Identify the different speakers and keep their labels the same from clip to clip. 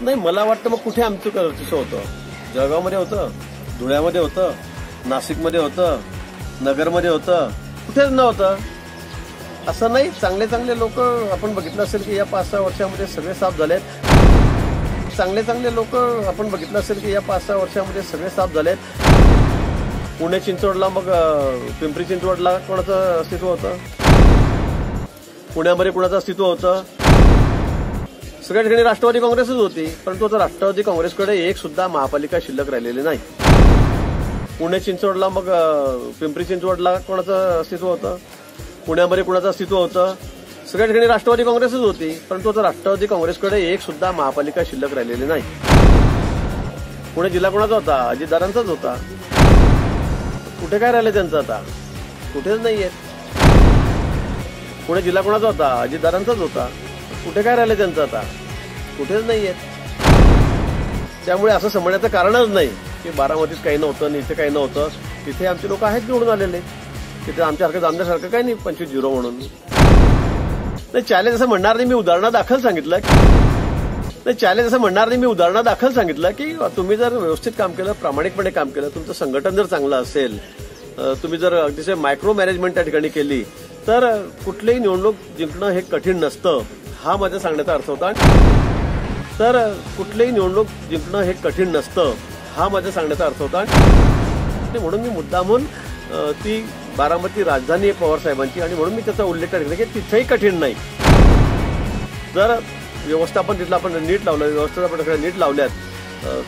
Speaker 1: नाही मला वाटतं मग कुठे आमचं कसं होतं. जळगावमध्ये होतं धुळ्यामध्ये होतं नाशिकमध्ये होतं नगरमध्ये होतं कुठेच नव्हतं. असं नाही चांगले चांगले लोक आपण बघितलं असेल की या पाच सहा वर्षामध्ये सगळे साफ झालेत. चांगले चांगले लोक आपण बघितलं असेल की या पाच सहा वर्षामध्ये सगळे साफ झालेत. पुणे चिंचवडला मग पिंपरी चिंचवडला कोणाचं अस्तित्व होतं? पुण्यामध्ये कुणाचं अस्तित्व होतं? सगळ्या ठिकाणी राष्ट्रवादी काँग्रेसच होती परंतु आता राष्ट्रवादी काँग्रेसकडे एक सुद्धा महापालिका शिल्लक राहिलेली नाही. पुणे चिंचवडला मग पिंपरी चिंचवडला कोणाचं अस्तित्व होतं? पुण्यामध्ये कुणाचं अस्तित्व होतं? सगळ्या ठिकाणी राष्ट्रवादी काँग्रेसच होती परंतु आता राष्ट्रवादी काँग्रेसकडे एक सुद्धा महापालिका शिल्लक राहिलेली नाही. पुणे जिल्हा कोणाचा होता? अजितदारांचाच होता. कुठे काय राहिलं त्यांचं आता? कुठेच नाही आहेत पुणे जिल्हा कोणाचा होता? अजितदारांचाच होता. कुठे काय राहिलं त्यांचं आता? कुठेच नाहीये. त्यामुळे असं समजण्याचं कारणच नाही की बारामतीत काही नव्हतं आणि इथे काही नव्हतं. तिथे आमचे लोक आहेत निवडून आलेले. तिथे आमच्यासारखं जामण्यासारखं काही नाही पंचवीस झिरो म्हणून. नाही चॅलेंज असं म्हणणार नाही मी उदाहरणा दाखल सांगितलं. नाही चॅलेंज असं म्हणणार नाही मी उदाहरणा दाखल सांगितलं की तुम्ही जर व्यवस्थित काम केलं प्रामाणिकपणे काम केलं तुमचं संघटन जर चांगलं असेल तुम्ही जर अतिशय मायक्रो मॅनेजमेंट त्या ठिकाणी केली तर कुठलीही निवडणूक जिंकणं हे कठीण नसतं. हा माझ्या सांगण्याचा अर्थ होता. तर कुठलीही निवडणूक जिंकणं हे कठीण नसतं हा माझ्या सांगण्याचा अर्थ होता. आणि म्हणून मी मुद्दामून ती बारामती राजधानी आहे पवार साहेबांची आणि म्हणून मी त्याचा उल्लेख करेन की तिथेही कठीण नाही. जर व्यवस्थापन तिथलं आपण नीट लावलं व्यवस्थापन सगळ्या नीट लावल्यात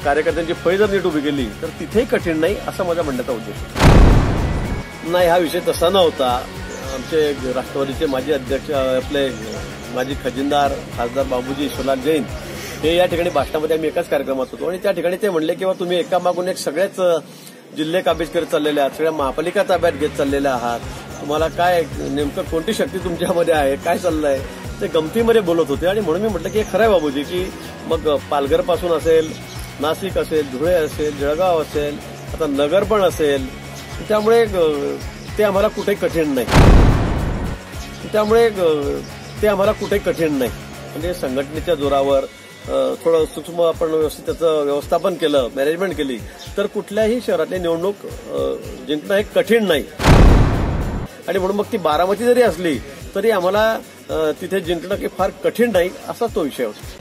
Speaker 1: कार्यकर्त्यांची फळी जर नीट उभी केली तर तिथेही कठीण नाही असा माझा म्हणण्याचा उद्देश नाही हा विषय तसा नव्हता. आमचे राष्ट्रवादीचे माजी अध्यक्ष आपले माझे खजिनदार खासदार बाबूजी ईश्वरलाल जैन हे या ठिकाणी भाषणामध्ये आम्ही एकाच कार्यक्रमात होतो. आणि त्या ठिकाणी ते म्हणले किंवा तुम्ही एका मागून एक सगळेच जिल्हे काबीज करत चाललेले आहात सगळ्या महापालिका ताब्यात घेत चाललेल्या आहात. तुम्हाला काय नेमकं कोणती शक्ती तुमच्यामध्ये आहे काय चाललंय? ते गमतीमध्ये बोलत होते. आणि म्हणून मी म्हटलं की हे खरं आहे बाबूजी की मग पालघरपासून असेल नाशिक असेल धुळे असेल जळगाव असेल आता नगर पण असेल त्यामुळे ते आम्हाला कुठेही कठीण नाही. त्यामुळे ते आम्हाला कुठे कठीण नाही. म्हणजे संघटनेच्या जोरावर थोडं सूक्ष्म आपण व्यवस्थित त्याचं व्यवस्थापन केलं मॅनेजमेंट केली तर कुठल्याही शहरातली निवडणूक जिंकणं हे कठीण नाही. आणि म्हणून मग ती बारामती जरी असली तरी आम्हाला तिथे जिंकणं की फार कठीण नाही असा तो विषय होता.